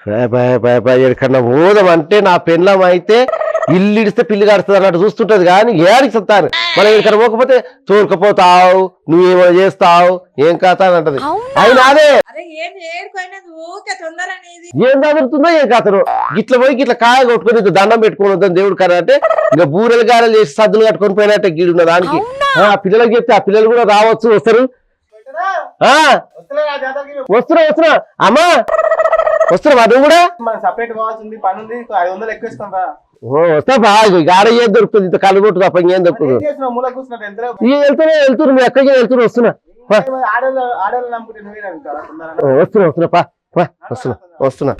ఎక్కడన్నా పోదాం అంటే నా పెళ్ళం అయితే ఇల్లు ఇడిస్తే పిల్లి కడుతుంది అన్నట్టు చూస్తుంటది కానీ ఏడికి చెప్తాను మనం ఇక్కడ పోకపోతే తోలుకపోతావు నువ్వేమో చేస్తావు ఏం కథ అని అంటది. అయినా అదే? ఏం అనేది. ఏం కథను? గిట్ల పోయి గిట్ల కాయ కొట్టుకొని దండం పెట్టుకొని వద్దని దేవుడు కదా అంటే ఇక బూరెలు గారెలు చేసి సద్దులు కట్టుకొని పోయినట్టే గీడున్న దానికి. ఆ పిల్లలకి చెప్తే ఆ పిల్లలు కూడా రావచ్చు వస్తారు. ఆ వస్తున్నా వస్తున్నా. అమ్మా! వస్తున్నా నువ్వు కూడా? మనకి సపరేట్ కావాల్సింది పని ఉంది ఐదు వందలు ఎక్కువ ఇస్తాం రా. ఓ గాడ ఏం దొరుకుతుంది? ఇంత కళ్ళు కొట్టు తప్ప దొరుకుతుంది? ఏం ఇక వెళ్తున్నా వెళ్తున్నా మీ అక్కడికి వెళ్తున్నా వస్తున్నా. వస్తున్నా వస్తున్నా పా వస్తున్నా వస్తున్నా.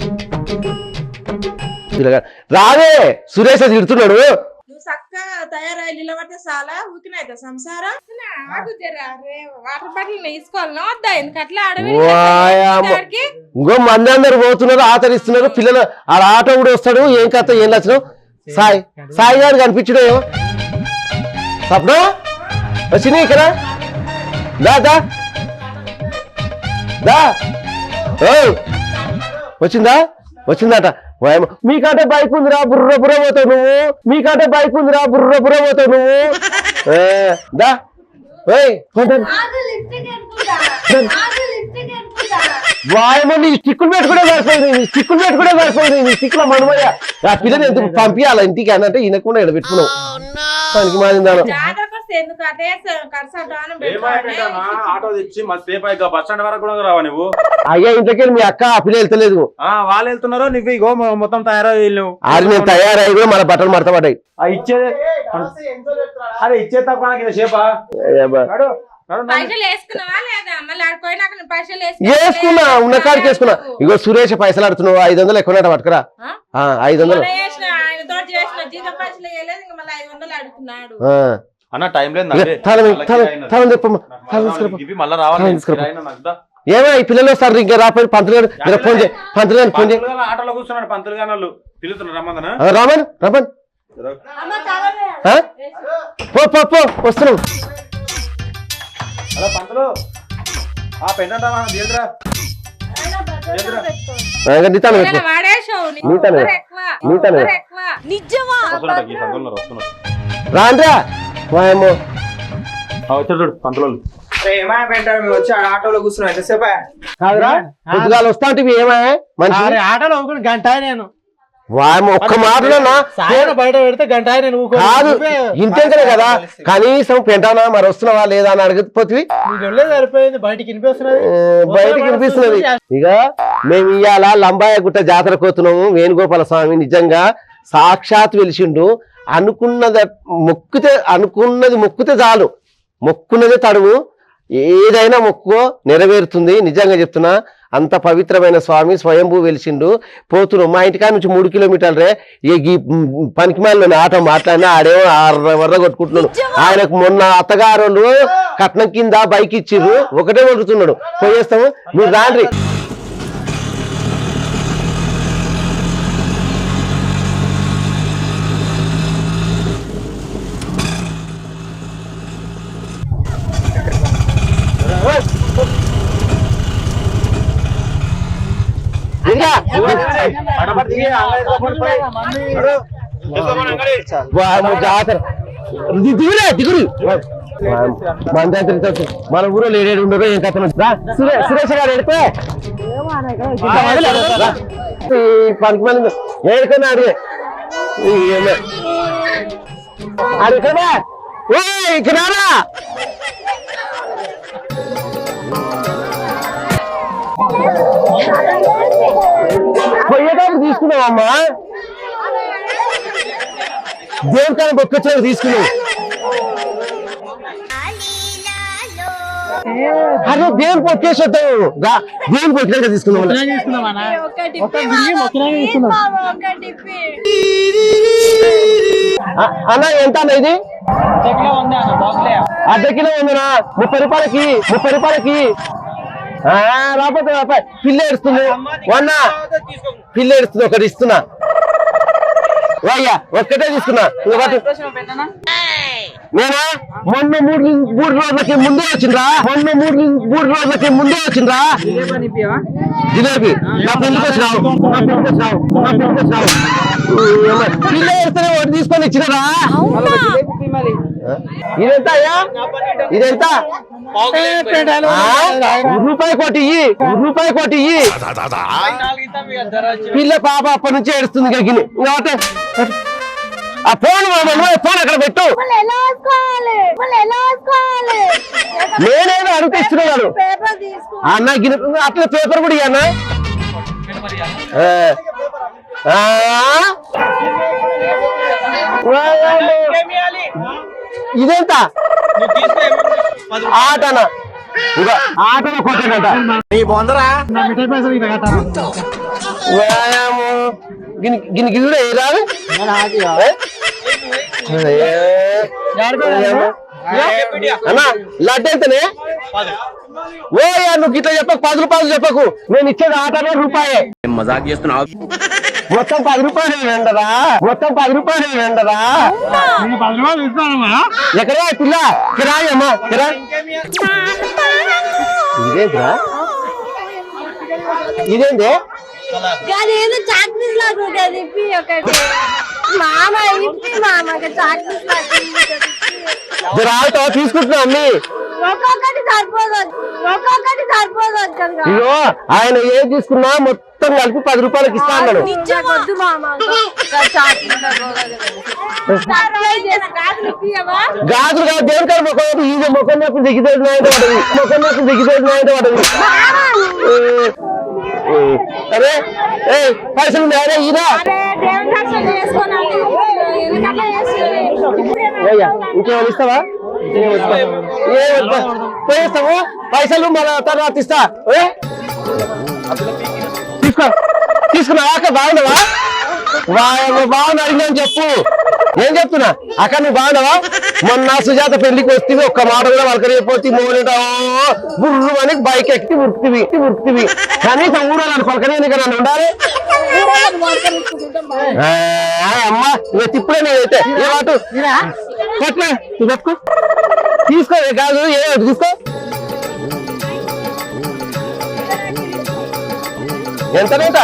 రావే సురేష్ తిడుతున్నాడు. నువ్వు చక్కగా తయారై నిలబడితే చాలా ఊకినైతే సంసారం? వాటర్ బాటిల్ తీసుకోవాలనా వద్దా ఎందుకు అట్లా అడవి. ఇంకో మంది అందరు పోతున్నారు ఆచరిస్తున్నారు. పిల్లలు ఆ ఆటో కూడా వస్తాడు. ఏం కథ ఏం లక్షణం? సాయి సాయి గారు కనిపించడం ఏమో. సప్న వచ్చినాయి ఇక్కడ? దా దా. దా. ఓ. వచ్చిందా? వచ్చిందట. మీకంటే బైక్ ఉందిరా బుర్ర బుర్ర పోతావు నువ్వు. మీకంటే బైక్ ఉందిరా బుర్ర బుర్ర పోతావు నువ్వు. దా. వాయమో నీ స్టిక్కులు పెట్టుకునే సరిపోయింది నీ స్టిక్కులు పెట్టుకునే సరిపోయింది నీ స్టిక్కుల మనమయ్య. ఆ పిల్లని ఎందుకు పంపించాలి ఇంటికి? అని అంటే ఈయనకుండా ఇక్కడ పెట్టుకున్నావు పనికి మారిందాను జాతరకు వస్తే ఎందుకు? అదే ఆటో తెచ్చి మా బస్ స్టాండ్ వరకు కూడా రావా నువ్వు? అయ్యా వెళ్ళి మీ అక్క ఆ పిల్ల వెళ్తలేదు. ఆ వాళ్ళు వెళ్తున్నారు నువ్వు ఇగో మొత్తం తయారై వెళ్ళు. ఆరు నేను తయారై కూడా మన బట్టలు మడత పడ్డాయి. ఇచ్చేది? అరే ఇచ్చే తప్ప నాకు ఇది సేపా? వేసుకున్నా ఉన్న కాడికి వేసుకున్నా. ఇగో సురేష్ పైసలు ఆడుతున్నావు ఐదు వందలు ఎక్కువ పట్టుకురా. ఐదు వందలు. అన్న టైం లేదు. ఏమో ఈ పిల్లలు వస్తారు ఇంకా రాపోయి పంతులు గారు. ఫోన్ చేయి పంతులు గారు ఫోన్ చేయి. ఆటోలో కూర్చున్నాడు పంతులు గారు? పో పో పో వస్తున్నాం. హలో పంతులు. ఆ రాండ్రా. వాయమ్మో ఆ, వచ్చారు చూడు పంతులు వాళ్ళు. అరే ఏమయ్య పెంటాడు మేము వచ్చి ఆడ ఆటోలో కూర్చున్నాం ఎంతసేపా? కాదురా. పొద్దుగాల వస్తా అంటే ఏమాయే మనిషి? అరే ఆటోలో ఊరుకుని గంట ఆయన నేను. వాయమ్మ ఒక్క మాటలోనా సాయం బయట పెడితే గంట కాదు కదా? కనీసం పెంటానా మరి వస్తున్నావా లేదా అని అడగకపోతే సరిపోయింది బయటికి వినిపిస్తున్నది. బయటకు వినిపిస్తున్నది. ఇక మేము ఇవాళ లంబాయ గుట్ట జాతరకు పోతున్నాము వేణుగోపాల స్వామి నిజంగా సాక్షాత్ వెలిసిండు. అనుకున్నది మొక్కితే అనుకున్నది మొక్కితే చాలు. మొక్కున్నదే తడువు. ఏదైనా మొక్కు నెరవేరుతుంది. నిజంగా చెప్తున్నా అంత పవిత్రమైన స్వామి స్వయంభూ వెలిసిండు. పోతున్నాం మా ఇంటికాడ నుంచి మూడు కిలోమీటర్లే. ఈ పనికి మాలిన ఆటో మాట్లాడినా ఆడేమో ఆర్ర వర్ర కొట్టుకుంటున్నాడు. ఆయనకు మొన్న అత్తగారు కట్నం కింద బైక్ ఇచ్చిర్రు. ఒకటే కొడుతున్నాడు పోయేస్తాము. మీరు రాండ్రి. జాతర. దిగురే దిగురు మన మన ఊరో లేడేడు ఉండరు ఏం కథ సురేష్ గారు ఎడితే? పనికి మళ్ళీ ఏడుకన్నా అడిగే. అడిగదా ఓ ఇక్కడ రారా. పోయేటప్పుడు తీసుకున్నావమ్మా? దేవుడికాయ బొక్కొచ్చేది తీసుకున్నావు. అరే దేవుని పొక్కేసి వద్దాము దేవుని పొక్కినాక తీసుకున్నాం తీసుకున్నామన్నా ఒకటి మొత్తం తిరిగి మొత్తం తీసుకున్నాం ఒకటి అ- అన్న ఎంత అన్న ఇది? అర్ధ కిలో ఉందినా ముప్పై రూపాయలకి ముప్పై రూపాయలకి. రాకపోతే రాపాయ్ పిల్ల ఏడుస్తుంది. వన్న. పిల్ల ఏడుస్తుంది ఒకటి ఇస్తున్నా. వయ్యా ఒక్కటే తీసుకున్నా. ఇంకొకటి నేనా? మొన్న మూడు మూడు రోజులకి ముందే వచ్చిండ్రా? మొన్న మూడు మూడు రోజులకి ముందే వచ్చిండ్రా? జిలేబీ నా పెళ్ళికి వచ్చినావు నా పెళ్ళికి వచ్చినావు నా పెళ్ళికి వచ్చినావు ఏమ్మ, పిల్ల వేస్తేనే ఒకటి తీసుకొని ఇచ్చినరా? ఇదెంత? అయ్యా ఇదెంత? రూపాయి కోటి రూపాయి కోటి పిల్ల పాప అప్పటి నుంచి ఏడుస్తుంది గగిని ఇంకోటి ఆ ఫోన్ ఫోన్ అక్కడ పెట్టు. నేనేదో తీసుకో. అన్న గిన అట్లా పేపర్ కూడా ఇయ్యన్నా? ఇదెంత? ఆటన? ఇక ఆటన కొట్టేనట నీ బొందరా? వ్యాయామం. గిని గిని గిని కూడా ఏ రాదు? అన్నా లడ్డు ఎంతనే ఓ యా నువ్వు ఇట్లా చెప్పకు పది రూపాయలు చెప్పకు. నేను ఇచ్చేది ఆటలో రూపాయే. మజాక్ చేస్తున్నావు మొత్తం పది రూపాయలు వెండరా? మొత్తం పది రూపాయలు వెండరా? పది రూపాయలు ఇస్తానమ్మా. ఎక్కడా పిల్ల? ఇక్కడ అమ్మా? ఇక్కడ ఇదేంట్రా ఇదేంటి చాక్పీస్ లాగా ఒకటి. మామ? తీసుకుంటున్నా అన్ని ఒక్కొక్కటి సరిపోదు. ఒక్కొక్కటి సరిపోదు వచ్చాను ఇగో ఆయన ఏం తీసుకున్నా మొత్తం కలిపి పది రూపాయలకి ఇస్తా అన్నాడు. వద్దు గాజులు కాదు దేవుని కాదు. మొక్క ఇది మొక్క నొప్పి పడది మొక్క నొప్పి పడది ఏ, ఏ, పైసలు ఉన్నాయా ఈయన. ఇంకేమైనా ఇస్తావా? పోయేస్తాము పైసలు మన తర్వాత ఇస్తా. ఏ? తీసుకో తీసుకున్నా అక్క బాగున్నావా బాగున్నా అడిగినా చెప్పు. ఏం చెప్తున్నా అక్క నువ్వు బాగున్నావా? మొన్న సుజాత పెళ్ళికి వస్తే ఒక్క మాట కూడా పలకరియపోతే మోనేటో. బుర్రు అని బైక్ ఎక్కి ఉరుకుతివి ఉరుకుతివి. కనీసం ఊరాలని పలకరియని కదా ఉండాలి? ఆ, అమ్మా ఇక తిప్పుడే నేనైతే ఏ వాటు? నువ్వు తీసుకో కాదు ఏ తీసుకో. ఎంత ఎంత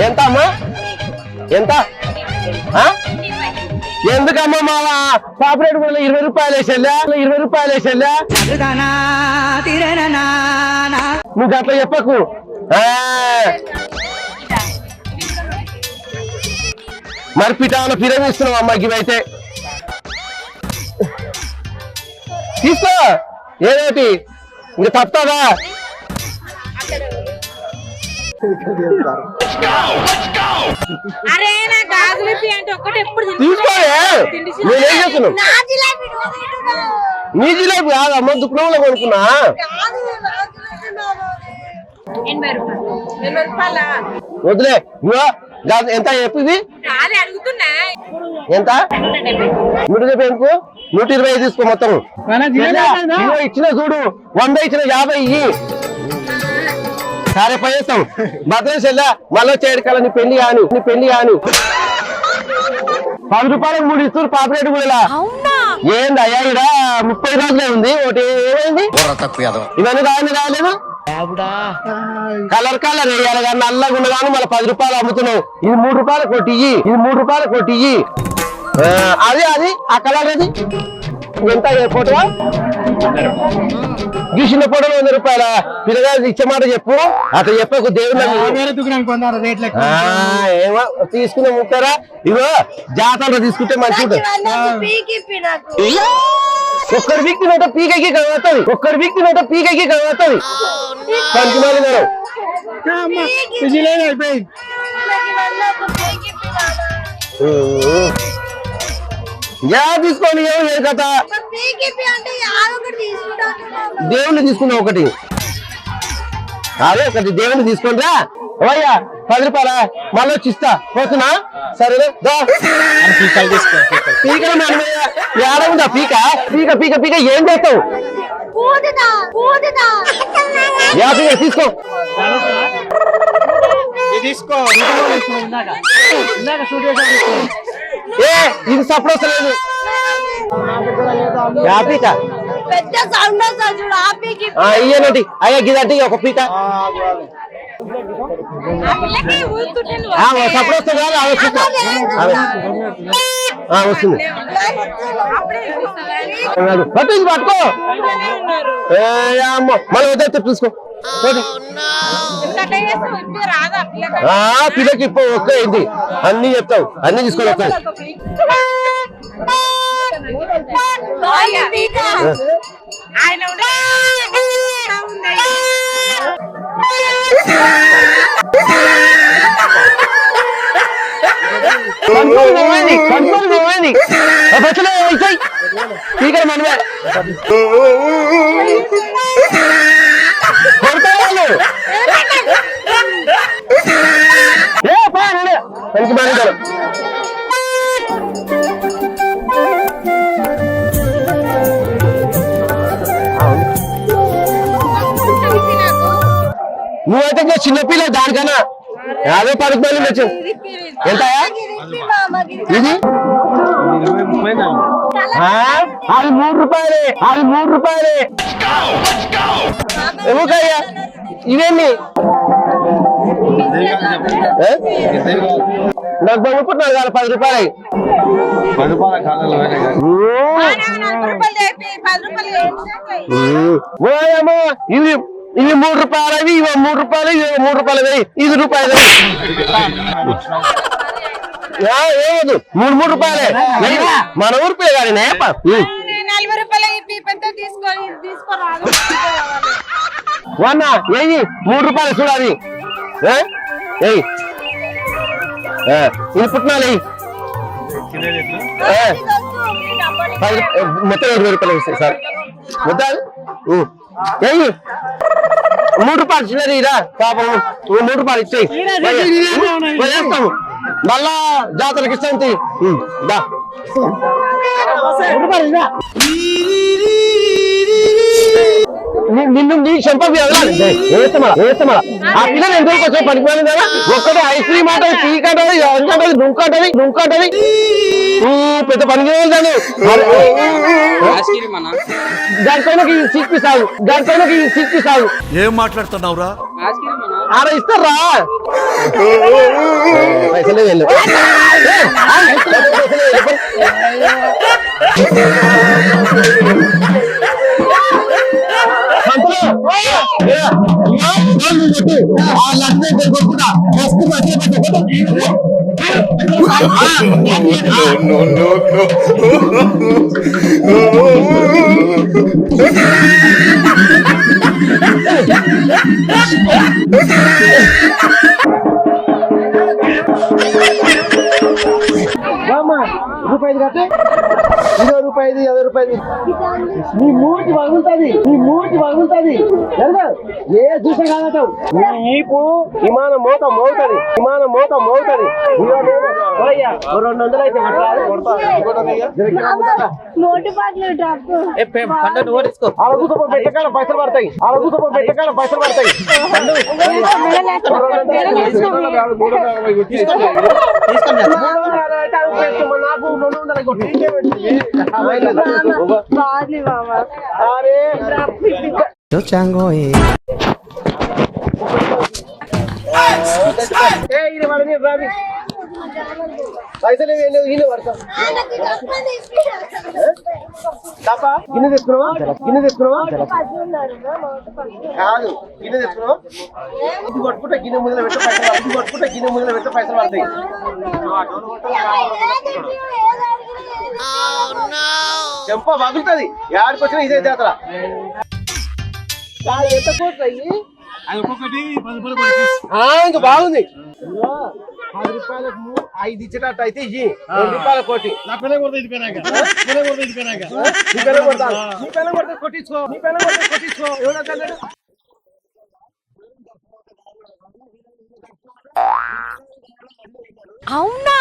ఎంత అమ్మా? ఎంత? ఎందుకమ్మా మావా? పాపరేట్ కూడా ఇరవై రూపాయలు వేసేళ్ళా ఇరవై రూపాయలు వేసేళ్ళా నువ్వు అట్లా చెప్పకు. మరి పిటాన పిరమిస్తున్నావు అమ్మాయికి ఇవైతే. తీసుకో. ఏదోటి. ఇంకా తప్పుతావా అరే నా గాజులు అంటే ఒక్కటి ఎప్పుడు చేస్తున్నావు? నా జిలేబీ కాదు అమ్మ దుకాణంలో కొనుక్కున్నా. వదిలే ఎంత చెప్పింది ఎంత? నూట డెబ్బై. ఎందుకు? నూట ఇరవై తీసుకో మొత్తం. ఇచ్చిన చూడు. వంద ఇచ్చిన యాభై ఇయ్యి. సరే పోయేస్తాం. భద్రేష్ వెళ్ళా మళ్ళీ చేయడకాల నీ పెళ్ళి కాని నీ పెళ్ళి కాని. పది రూపాయలకు మూడు ఇస్తారు పాపరేట్ కూడా ఏంది అయ్యా ఇక్కడ ముప్పై రోజులే ఉంది ఒకటి ఏమైంది? ఇవన్నీ రాని రాలేదు కలర్ కలర్ వేయాలి కానీ నల్లగా ఉండగాను మళ్ళీ పది రూపాయలు అమ్ముతున్నావు. ఇది మూడు రూపాయలు కొట్టి ఇది మూడు రూపాయలు కొట్టి అది అది ఆ కలర్ అది ఎంత ఫోటో? గీసిన ఫోటోలు వంద రూపాయల? పిల్లగా ఇచ్చే మాట చెప్పు. అట్లా చెప్పకు దేవుడు తీసుకునే ముట్టారా ఇగో జాతరలో తీసుకుంటే నాకు ఒక్కడి వ్యక్తి నోట పీకకి కనబడుతుంది. ఒక్కడి వ్యక్తి నోట పీకకి కనబడుతుంది. పనికి మాలి మేడం జిలేబీ అయిపోయింది. యా తీసుకొని ఏం కథ దేవుణ్ణి తీసుకున్నా ఒకటి. అదే ఒకటి దేవుణ్ణి తీసుకుంటా? ఓయ్యా పది రూపాయల? మళ్ళీ వచ్చి ఇస్తా. పోతున్నా? ఏడ ఉందా పీక? పీక పీక పీక. ఏం చేస్తావు? తీసుకో. ఇది తీసుకో ఇందాక ఇందాక షూట్ చేసాను ఏ ఇది సపోర్ట్ వస్తలేదు. నా యా పీక పెద్ద సౌండ్ వస్తుంది చూడు ఆపికి ఆ, ఇయ్యనండి అయ్యా గిదంటే ఒక పీక. ఆ పిల్లకి ఊరుతుంటే నువ్వు ఆ, సప్పుడు వస్తుంది కాదు ఆమె పీక. ఆమె. ఆ, వస్తుంది. అప్పుడే చూపిస్తావా? అన్నాడు. పట్టు ఇది పట్టుకో. ఊళ్ళోనే ఉన్నారు. ఏ, అమ్మో. మళ్ళీ వద్ద చూసుకో. పిల్లకి ఇప్పుడు ఒక్క ఏంటి అన్ని చెప్తావు. అన్ని తీసుకొని వస్తాయి. ఆయన ఉండే పనికి మానేశారు. నువ్వైతే ఇంకా చిన్నపిల్ల దానికన్నా యాభై పనికి మళ్ళీ వచ్చావు ఎంత ఇది? అది మూడు రూపాయలే అది మూడు రూపాయలే. ఎందుకయ్యా ఇవేమి ఏ? నాకు కొనుక్కుంటున్నారు కదా పది రూపాయలు పది రూపాయల? ఓయమ్మా ఇవి మూడు రూపాయలు అవి ఇవి మూడు రూపాయలు ఇవి మూడు రూపాయలు వెయ్యి ఇది రూపాయలు ఆ, ఏమదు మూడు మూడు రూపాయలే. మన ఊరి పిల్ల కానీ నలభై రూపాయలు తీసుకొని వన్న వెయ్యి మూడు రూపాయలు చూడాలి ఏ? వెయ్యి ఏ, ఇది పుట్టినాలు మొత్తం ఇరవై రూపాయలు ఇస్తాయి సార్. మొత్తం ఉ. వెయ్యి మూడు రూపాయలు చిన్నది ఇరా పాపం. మూడు రూపాయలు ఇచ్చేయి. వేస్తాము మళ్ళా జాతరకి ఇస్తాం తీ. ఉ, దా. నిన్ను నీ చెంప ఆ పిల్లలు ఎందుకు వచ్చే పనికిమాలి కదా. ఒక్కటే ఐస్ క్రీమ్ అంటది పీక్ అంటది అంటది డుంక్ అంటది డుంక్ అంటది పెద్ద పనికి వెళ్తాను దానిపైన సిక్కి సాగు దానిపైన సిక్కి సాగు. ఏం మాట్లాడుతున్నావురా? ఆడ ఇస్తారా? పైసలే వెళ్ళు. ఏ, ఆ, పైసలే మధ్య కొట్టు. బామ్మ, రూపాయి కట్టు ఇదో రూపాయి అదో రూపాయి నీ మూటి పగులుతుంది నీ మూటి పగులుతుంది తెలుసా? ఏ చూసే కాదటం నీ ఈపు విమానం మోత మోగుతుంది విమానం మోత మోగుతుంది. రెండు వందలు అయితే పెట్టకాల పైసలు పడతాయి. పెట్టకాల పైసలు పడతాయి. నాకు రెండు వందలు. బాగుంది మామ మీద. పైసలు ఈయన పడతాం గిన్నె తెచ్చుకున్నావా గిన్నె తెచ్చుకున్నావా కాదు గిన్నె తెచ్చుకున్నావా ఇది కొట్టుకుంటే గిన్నె ముందులో పెట్టే పైసలు. ఇది గిన్నె ముందులో పెట్టే పైసలు పడతాయి చెంప పగులుతుంది యాడికి వచ్చినా ఇదే జాతర. ఎంత కోట్లు అయ్యి? ఇంకా బాగుంది. పది రూపాయలకు ఐదు ఇచ్చేటట్టు అయితే ఇయ్యి. రెండు రూపాయల కోటి. నా పిల్ల కొడితే ఇది పోయినాక పిల్ల కొడితే ఇది పోయినాక నీ కొడతా. నీ కొడితే కొట్టించుకో. నీ కొడితే కొట్టించుకో. తెలియదు. అవునా?